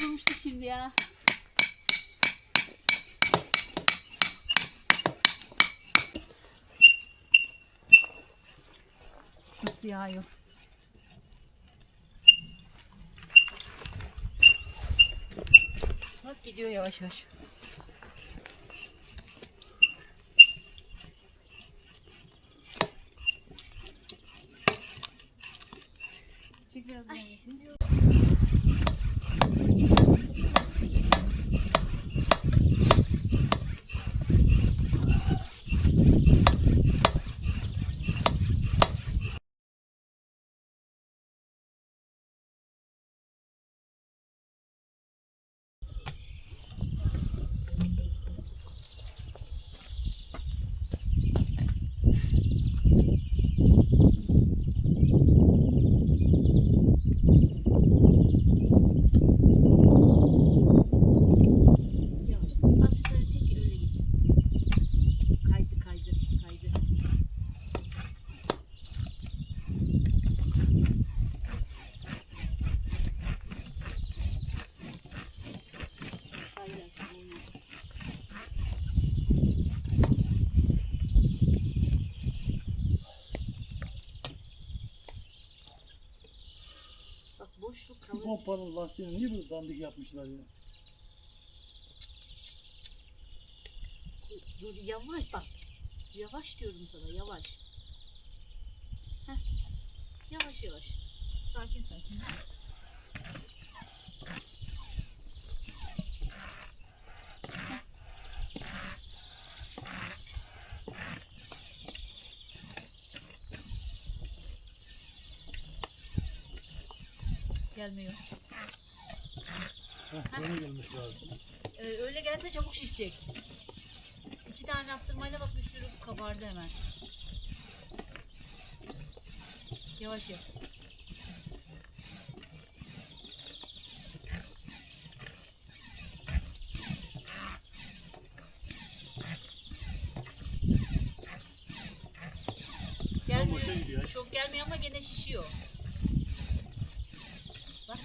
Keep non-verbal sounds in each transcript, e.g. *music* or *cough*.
bulmuştuk şimdi ya. Nasıl yağıyor? Bak gidiyor yavaş yavaş. Çek biraz daha Boşluk Şu kalır. pompanın lastiğini niye böyle dandik yapmışlar ya? Dur yavaş bak. Yavaş diyorum sana yavaş. Heh. Yavaş yavaş. Sakin sakin. Gelmiyor. Heh, yeni gelmiş lazım. Ee, öyle gelse çabuk şişecek. İki tane attırmayla bak bir sürü kabardı hemen. Yavaş yap. Gelmiyor. Çok gelmiyor ama gene şişiyor. Bak.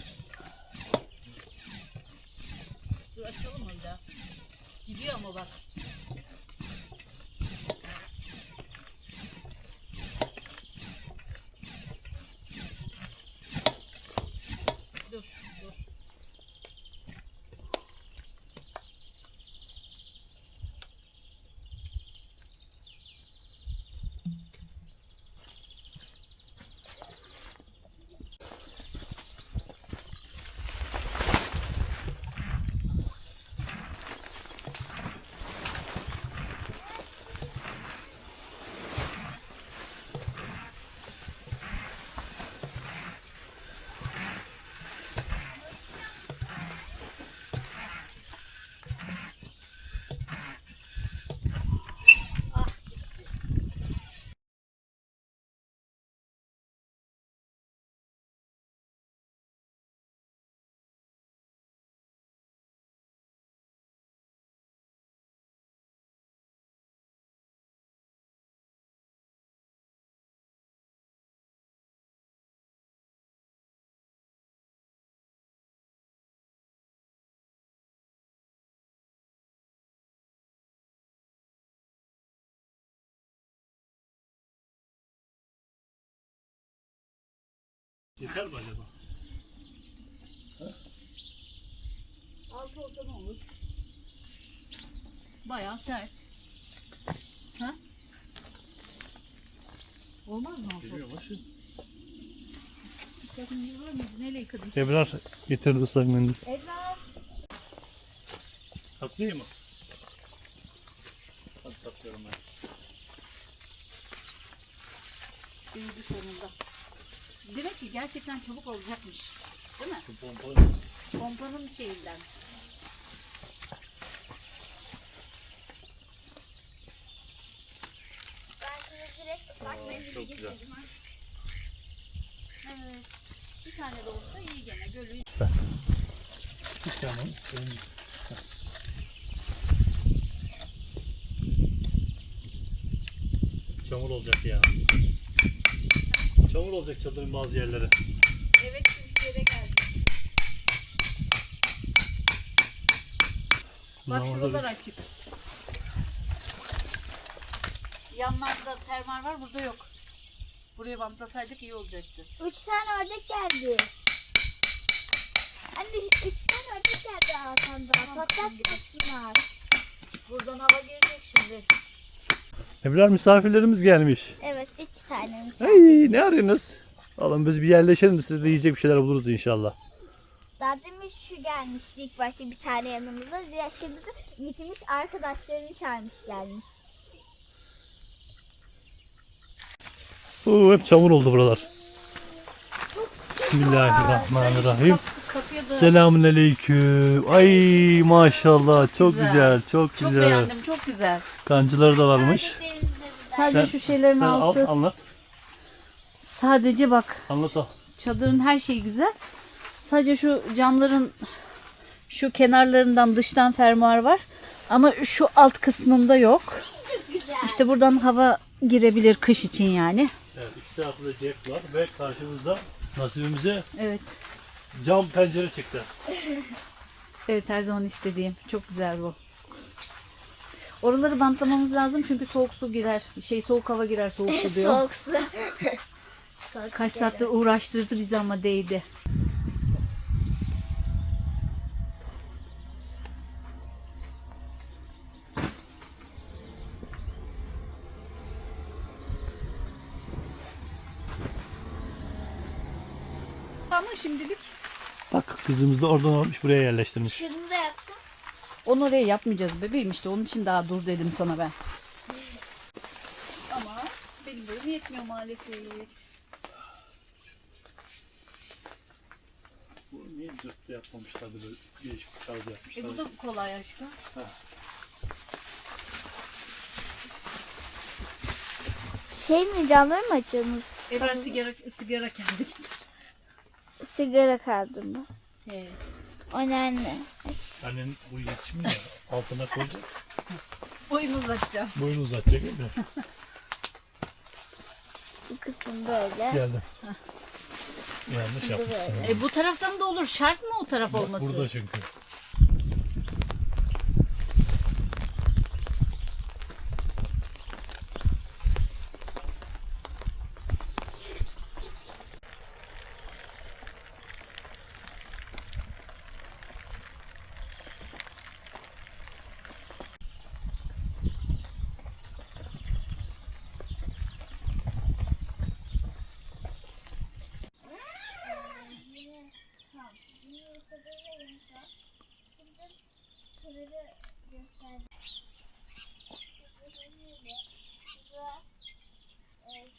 Dur açalım mı bir daha? Gidiyor ama bak. Dur, dur. Ah gitti. Yeter mi acaba? Altı olsa ne olur? Bayağı sert. Ha? Olmaz mı altı? Geliyor var mıydı? Neyle yıkadın? Ebrar getirdi ıslak mendil. Ebrar. Saklayayım mı? Hadi saklıyorum ben. Büyüdü sonunda. Demek ki gerçekten çabuk olacakmış. Değil mi? Şu pompalı. Pompanın şeyinden. Ben size direkt ıslak Aa, mendili çok güzel. getirdim. Evet. Bir tane de olsa iyi gene. Gölü Bir tane. Benim Çamur olacak ya. Çamur olacak çadırın bazı yerleri. Evet Türkiye'de geldi. Bak Zaman şuralar açık. Yanlarda fermuar var burada yok. Buraya bantlasaydık iyi olacaktı. Üç tane ördek geldi. Anne üç tane ördek geldi Hakan'da. Patlatmasınlar. Buradan hava gelecek şimdi. Ebrar misafirlerimiz gelmiş. Evet üç tane misafir. Ay ne arıyorsunuz? Alın biz bir yerleşelim de siz de yiyecek bir şeyler buluruz inşallah. Daha demin şu gelmişti ilk başta bir tane yanımıza. Diğer şimdi de gitmiş arkadaşlarını çağırmış gelmiş. Oo, hep çamur oldu buralar. Bismillahirrahmanirrahim. Selamun aleyküm. Ay maşallah çok güzel. güzel, çok, çok güzel. beğendim. Çok güzel. Kancıları da varmış. De Sadece şu şeylerin sen altı. al anlat. Sadece bak Anlat al. çadırın her şeyi güzel. Sadece şu camların şu kenarlarından dıştan fermuar var. Ama şu alt kısmında yok. güzel. İşte buradan hava girebilir kış için yani. Evet, iki tarafta da cep var ve karşımızda nasibimize Evet. cam pencere çıktı. Evet her zaman istediğim. Çok güzel bu. Oraları bantlamamız lazım çünkü soğuk su girer. Şey soğuk hava girer soğuk su diyor. Soğuk su. *laughs* Soğuk Kaç su saattir uğraştırdı bizi ama değdi. Ama şimdilik Bak kızımız da oradan almış buraya yerleştirmiş. Şunu da. Onu oraya yapmayacağız bebeğim işte onun için daha dur dedim sana ben. Ama benim boyum yetmiyor maalesef. Bu niye cırttı yapmamışlardı böyle değişik bir tarz E yapmışlar. bu da kolay aşkım. Şey mi camları mı açıyorsunuz? Ebrar sigara, sigara kendi Sigara kaldı mı? He. O ne anne? Annen bu yetişmiyor ya, altına koyacak. Boyumu uzatacağım. Boyunu uzatacak değil mi? Bu kısım böyle. Geldim. Yanlış yapmışsın. E bu taraftan da olur. Şart mı o taraf Bak olması? burada çünkü.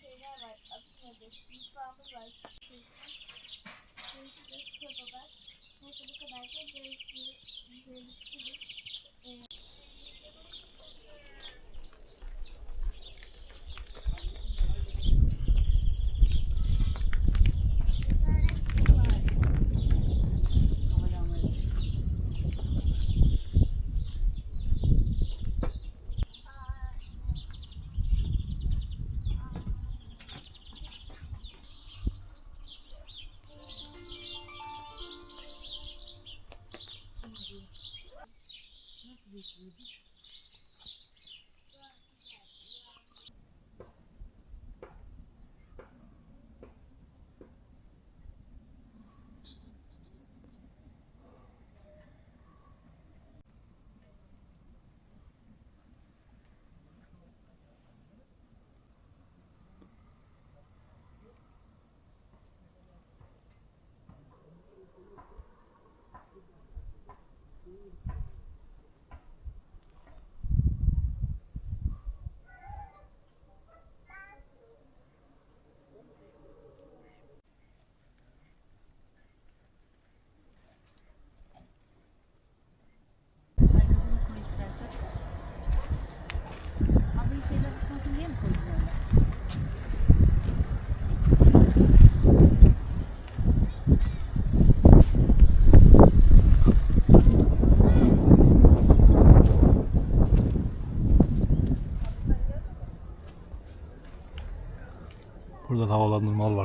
Şeyler var. Adı nedir? Mutfağımız var. Soba var. Neyse bu kadar da görüşürüz. Kaygısını Thank you.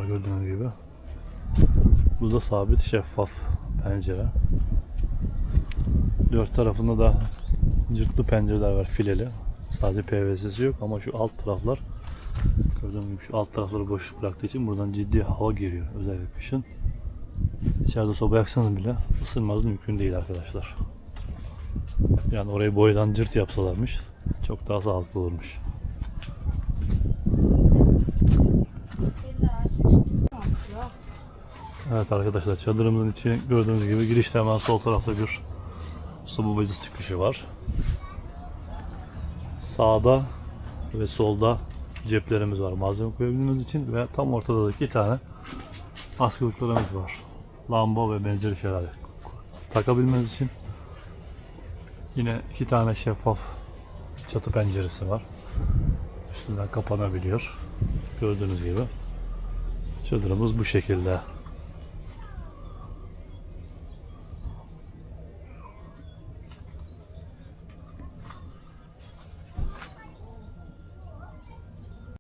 Gördüğünüz gibi. Bu da sabit şeffaf pencere. Dört tarafında da cırtlı pencereler var fileli. Sadece PVC'si yok ama şu alt taraflar gördüğünüz gibi şu alt tarafları boş bıraktığı için buradan ciddi hava giriyor özellikle kışın. İçeride soba yaksanız bile ısınmanız mümkün değil arkadaşlar. Yani orayı boydan cırt yapsalarmış çok daha sağlıklı olurmuş. Evet arkadaşlar çadırımızın içi gördüğünüz gibi girişte hemen sol tarafta bir soba bacası çıkışı var. Sağda ve solda ceplerimiz var malzeme koyabilmemiz için ve tam ortada da iki tane askılıklarımız var. Lamba ve benzeri şeyler takabilmeniz için yine iki tane şeffaf çatı penceresi var. Üstünden kapanabiliyor. Gördüğünüz gibi. Çadırımız bu şekilde.